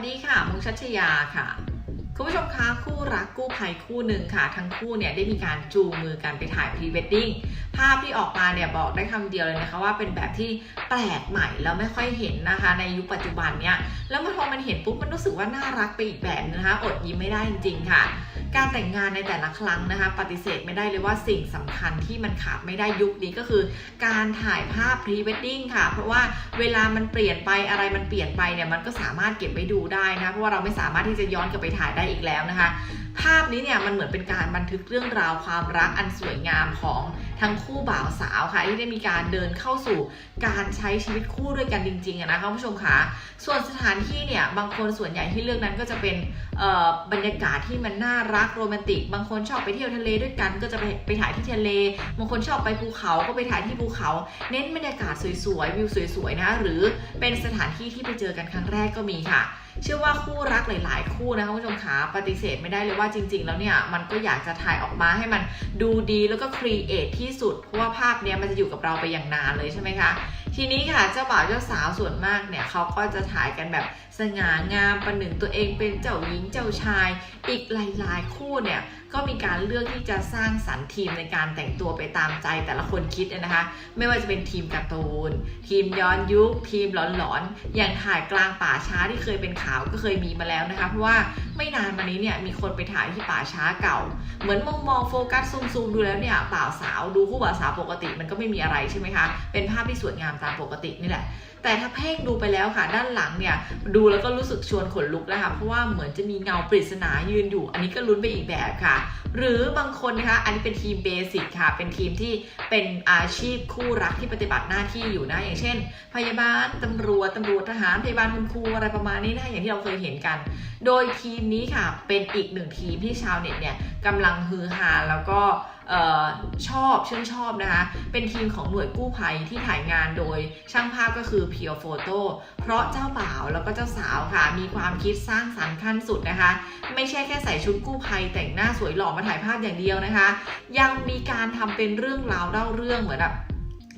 วัสดีค่ะ มุกชัชยาค่ะ คุณผู้ชมคะคู่รักกู้ภัยคู่หนึ่งค่ะ ทั้งคู่เนี่ยได้มีการจูงมือกันไปถ่ายพรีเวดดิ้งภาพที่ออกมาเนี่ยบอกได้คำเดียวเลยนะคะว่าเป็นแบบที่แปลกใหม่แล้วไม่ค่อยเห็นนะคะ ในยุคปัจจุบันเนี่ยแล้วมาพอมันเห็นปุ๊บมันรู้สึกว่าน่ารักไปอีกแบบนะคะอดยิ้มไม่ได้จริงๆค่ะ การแต่งงานในแต่ละครั้งนะคะ ปฏิเสธไม่ได้เลยว่าสิ่งสำคัญที่มันขาดไม่ได้ยุคนี้ก็คือ การถ่ายภาพพรีเวดดิ้งค่ะ เพราะว่าเวลามันเปลี่ยนไปอะไรมันเปลี่ยนไปเนี่ยมันก็สามารถเก็บไปดูได้นะเพราะว่าเราไม่สามารถที่จะย้อนกลับไปถ่ายได้อีกแล้วนะคะ ภาพนี้เนี่ยมันเหมือนเป็นการบันทึกเรื่องราวความรักอันสวยงามของ ทั้งคู่บ่าวสาวค่ะที่ได้มีการเดินเข้าสู่การใช้ชีวิตคู่ด้วยกันจริงๆนะคะผู้ชมคะส่วนสถานที่เนี่ยบางคนส่วนใหญ่ที่เลือกนั้นก็จะเป็นบรรยากาศที่มันน่ารักโรแมนติก บางคนชอบไปเที่ยวทะเลด้วยกันก็จะไปไปถ่ายที่ทะเล บางคนชอบไปภูเขาก็ไปถ่ายที่ภูเขา เน้นบรรยากาศสวยๆวิวสวยๆนะหรือเป็นสถานที่ที่ไปเจอกันครั้งแรกก็มีค่ะ เชื่อว่าคู่รักหลาย ๆ คู่นะคะคุณผู้ชมขาปฏิเสธไม่ได้เลยว่าจริง ๆ แล้วเนี่ยมันก็อยากจะถ่ายออกมาให้มันดูดีแล้วก็ครีเอทที่สุด เพราะว่าภาพเนี้ยมันจะอยู่กับเราไปอย่างนานเลยใช่ไหมคะ ทีนี้ค่ะเจ้าบ่าวเจ้าสาวส่วนมากเนี่ยเขาก็จะถ่ายกันแบบสง่างามประหนึ่งตัวเองเป็นเจ้าหญิงเจ้าชาย อีกหลายๆ คู่เนี่ยก็มีการเลือกที่จะสร้างสรรค์ทีมในการแต่งตัวไปตามใจแต่ละคนคิดนะคะ ไม่ว่าจะเป็นทีมการ์ตูน ทีมย้อนยุค ทีมหลอนๆอย่างถ่ายกลางป่าช้าที่เคยเป็นข่าวก็เคยมีมาแล้วนะคะ เพราะว่า ไม่นานมานี้เนี่ยมีคนไปถ่ายที่ป่าช้าเก่า เหมือนมองมองโฟกัสซูมๆดูแล้วเนี่ยบ่าวสาวดูคู่บ่าวสาวปกติมันก็ไม่มีอะไรใช่ไหมคะ เป็นภาพที่สวยงามตามปกตินี่แหละแต่ถ้าเพ่งดูไปแล้วค่ะ ด้านหลังเนี่ย ดูแล้วก็รู้สึกชวนขนลุกแล้วค่ะเพราะว่าเหมือนจะมีเงาปริศนายืนอยู่ อันนี้ก็ลุ้นไปอีกแบบค่ะ หรือบางคนนะคะอันนี้เป็นทีมเบสิกค่ะ เป็นทีมที่เป็นอาชีพคู่รักที่ปฏิบัติหน้าที่อยู่นะอย่างเช่น พยาบาลตำรวจตำรวจทหารพยาบาลคุณครูอะไรประมาณนี้นะคะอย่างที่เราเคยเห็นกันโดยทีมนี้ค่ะเป็นอีกหนึ่งทีมที่ชาวเน็ตเนี่ยกำลังฮือฮาแล้วก็ชอบชื่นชอบนะคะ เป็นทีมของหน่วยกู้ภัยที่ถ่ายงานโดยช่างภาพก็คือเพียวโฟโต้เพราะเจ้าบ่าวแล้วก็เจ้าสาวค่ะ มีความคิดสร้างสรรค์ขั้นสุดนะคะ ไม่ใช่แค่ใส่ชุดกู้ภัยแต่งหน้าสวยหล่อมาถ่ายภาพอย่างเดียวนะคะ ยังมีการทำเป็นเรื่องราวเล่าเรื่องเหมือนแบบ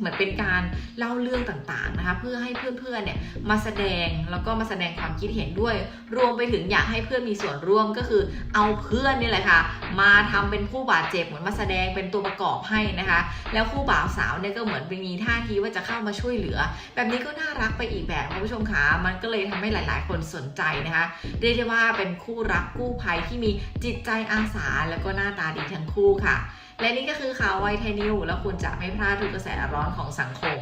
เหมือนเป็นการเล่าเรื่องต่างๆนะคะเพื่อให้เพื่อนๆเนี่ยมาแสดงแล้วก็มาแสดงความคิดเห็นด้วย รวมไปถึงอยากให้เพื่อนมีส่วนร่วมก็คือเอาเพื่อนนี่แหละค่ะมาทำเป็นผู้บาดเจ็บเหมือนมาแสดงเป็นตัวประกอบให้นะคะ แล้วคู่บ่าวสาวเนี่ยก็เหมือนเป็นมีท่าทีว่าจะเข้ามาช่วยเหลือ แบบนี้ก็น่ารักไปอีกแบบคุณผู้ชมคะมันก็เลยทำให้หลายๆ คนสนใจนะคะเรียกได้ว่าเป็นคู่รักกู้ภัยที่มีจิตใจอาสาแล้วก็หน้าตาดีทั้งคู่ค่ะ และนี่ก็คือข่าวไวไทยนิวแล้วคุณจะไม่พลาดทุกกระแสร้อนของสังคม